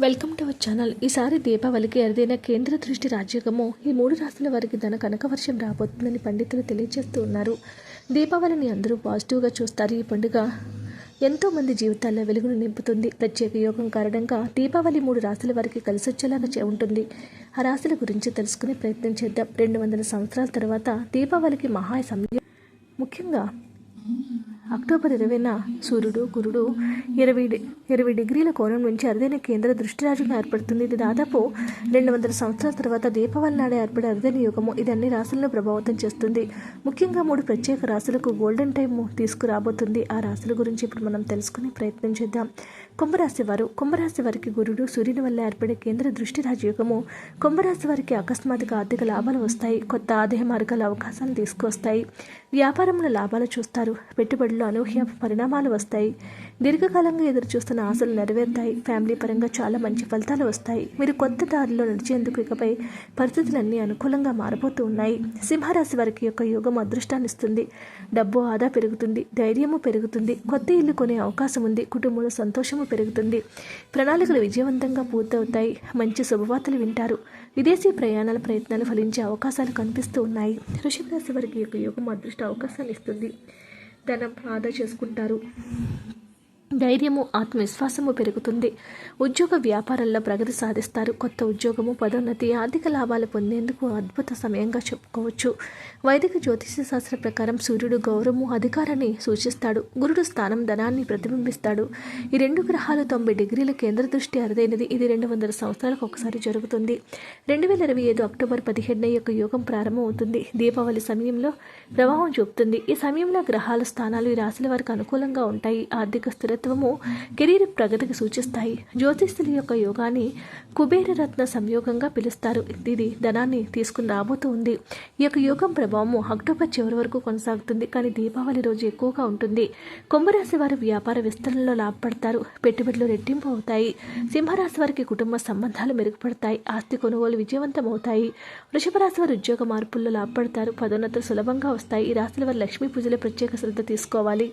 Welcome to our channel ఈసారి దీపావళికి అరుదైన కేంద్ర దృష్టి రాజ్యకము ఈ మూడు రాష్ట్రాల వారికి ధన కనక వర్షం రాబోతుందని పండితులు తెలియజేస్తూ ఉన్నారు. దీపావళిని అందరూ పాజిటివ్గా చూస్తారు. ఈ పండుగ ఎంతో మంది జీవితాల్లో వెలుగును నింపుతుంది. ప్రత్యేక యోగం కారణంగా దీపావళి మూడు రాశుల వారికి కలిసి వచ్చేలాగా చే- ఉంటుంది. ఆ రాశుల గురించి తెలుసుకునే ప్రయత్నం చేద్దాం. రెండు వందల సంవత్సరాల తర్వాత దీపావళికి మహా సమయం ముఖ్యంగా అక్టోబర్ ఇరవైన సూర్యుడు గురుడు ఇరవై డి- ఇరవై డిగ్రీల కోణం నుంచి అరుదైన కేంద్ర దృష్టిరాజుగా ఏర్పడుతుంది. ఇది దాదాపు రెండు వందల సంవత్సరాల తర్వాత దీపావళి నాడే ఏర్పడే అరుదైన యుగము. ఇది అన్ని రాశులను ప్రభావితం చేస్తుంది. ముఖ్యంగా మూడు ప్రత్యేక రాశులకు గోల్డెన్ టైం తీసుకురాబోతుంది. ఆ రాశుల గురించి ఇప్పుడు మనం తెలుసుకునే ప్రయత్నం చేద్దాం. కుంభరాశి వారు కుంభరాశి వారికి గురుడు సూర్యుని వల్ల ఏర్పడే కేంద్ర దృష్టి రాజయోగము. కుంభరాశి వారికి అకస్మాత్తుగా ఆర్థిక లాభాలు వస్తాయి. కొత్త ఆదాయ మార్గాల అవకాశాలు తీసుకొస్తాయి వ్యాపారంలో లాభాలు చూస్తారు. పెట్టుబడులు పెట్టుబడుల్లో అనూహ్య పరిణామాలు వస్తాయి. దీర్ఘకాలంగా ఎదురు చూస్తున్న ఆశలు నెరవేరుతాయి. ఫ్యామిలీ పరంగా చాలా మంచి ఫలితాలు వస్తాయి. మీరు కొత్త దారిలో నడిచేందుకు ఇకపై పరిస్థితులన్నీ అనుకూలంగా మారబోతూ ఉన్నాయి. సింహరాశి వారికి యొక్క యోగం అదృష్టాన్ని ఇస్తుంది. డబ్బు ఆదా పెరుగుతుంది. ధైర్యము పెరుగుతుంది. కొత్త ఇల్లు కొనే అవకాశం ఉంది. కుటుంబంలో సంతోషము పెరుగుతుంది. ప్రణాళికలు విజయవంతంగా పూర్తవుతాయి. మంచి శుభవార్తలు వింటారు. విదేశీ ప్రయాణాల ప్రయత్నాలు ఫలించే అవకాశాలు కనిపిస్తూ ఉన్నాయి. వృషభ రాశి వారికి యొక్క యోగం అదృష్ట అవకాశాన్ని ఇస్తుంది. ధనం ఆదా చేసుకుంటారు. ధైర్యము ఆత్మవిశ్వాసము పెరుగుతుంది. ఉద్యోగ వ్యాపారాల్లో ప్రగతి సాధిస్తారు. కొత్త ఉద్యోగము పదోన్నతి ఆర్థిక లాభాలు పొందేందుకు అద్భుత సమయంగా చెప్పుకోవచ్చు. వైదిక జ్యోతిష శాస్త్ర ప్రకారం సూర్యుడు గౌరవము అధికారాన్ని సూచిస్తాడు. గురుడు స్థానం ధనాన్ని ప్రతిబింబిస్తాడు. ఈ రెండు గ్రహాలు తొంభై డిగ్రీల కేంద్ర దృష్టి అరుదైనది. ఇది రెండు వందల సంవత్సరాలకు ఒకసారి జరుగుతుంది. రెండు వేల ఇరవై ఐదు అక్టోబర్ పదిహేడున యొక్క యోగం ప్రారంభమవుతుంది. దీపావళి సమయంలో ప్రభావం చూపుతుంది. ఈ సమయంలో గ్రహాల స్థానాలు ఈ రాశుల వారికి అనుకూలంగా ఉంటాయి. ఆర్థిక తత్వము కెరీర్ ప్రగతికి సూచిస్తాయి. జ్యోతిష్యుల యొక్క యోగాన్ని కుబేర రత్న సంయోగంగా పిలుస్తారు. ఇది ధనాన్ని తీసుకుని రాబోతూ ఉంది. ఈ యొక్క యోగం ప్రభావము అక్టోబర్ చివరి వరకు కొనసాగుతుంది. కానీ దీపావళి రోజు ఎక్కువగా ఉంటుంది. కుంభరాశి వారు వ్యాపార విస్తరణలో లాభపడతారు. పెట్టుబడులు రెట్టింపు అవుతాయి. సింహరాశి వారికి కుటుంబ సంబంధాలు మెరుగుపడతాయి. ఆస్తి కొనుగోలు విజయవంతం అవుతాయి. వృషభ రాశి వారు ఉద్యోగ మార్పుల్లో లాభపడతారు. పదోన్నతులు సులభంగా వస్తాయి. ఈ రాశుల వారు లక్ష్మీ పూజలో ప్రత్యేక శ్రద్ధ తీసుకోవాలి.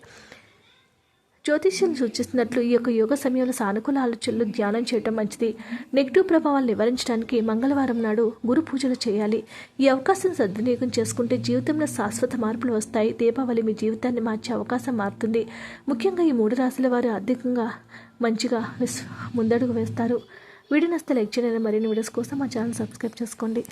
జ్యోతిష్యం సూచిస్తున్నట్లు ఈ యొక్క యోగ సమయంలో సానుకూల ఆలోచనలు ధ్యానం చేయటం మంచిది. నెగిటివ్ ప్రభావాలు నివారించడానికి మంగళవారం నాడు గురు పూజలు చేయాలి. ఈ అవకాశం సద్వినియోగం చేసుకుంటే జీవితంలో శాశ్వత మార్పులు వస్తాయి. దీపావళి మీ జీవితాన్ని మార్చే అవకాశం మారుతుంది. ముఖ్యంగా ఈ మూడు రాశుల వారు ఆర్థికంగా మంచిగా ముందడుగు వేస్తారు. వీడియో నస్తే లైక్ చేయాలని మరిన్ని వీడియోస్ కోసం మా ఛానల్ సబ్స్క్రైబ్ చేసుకోండి.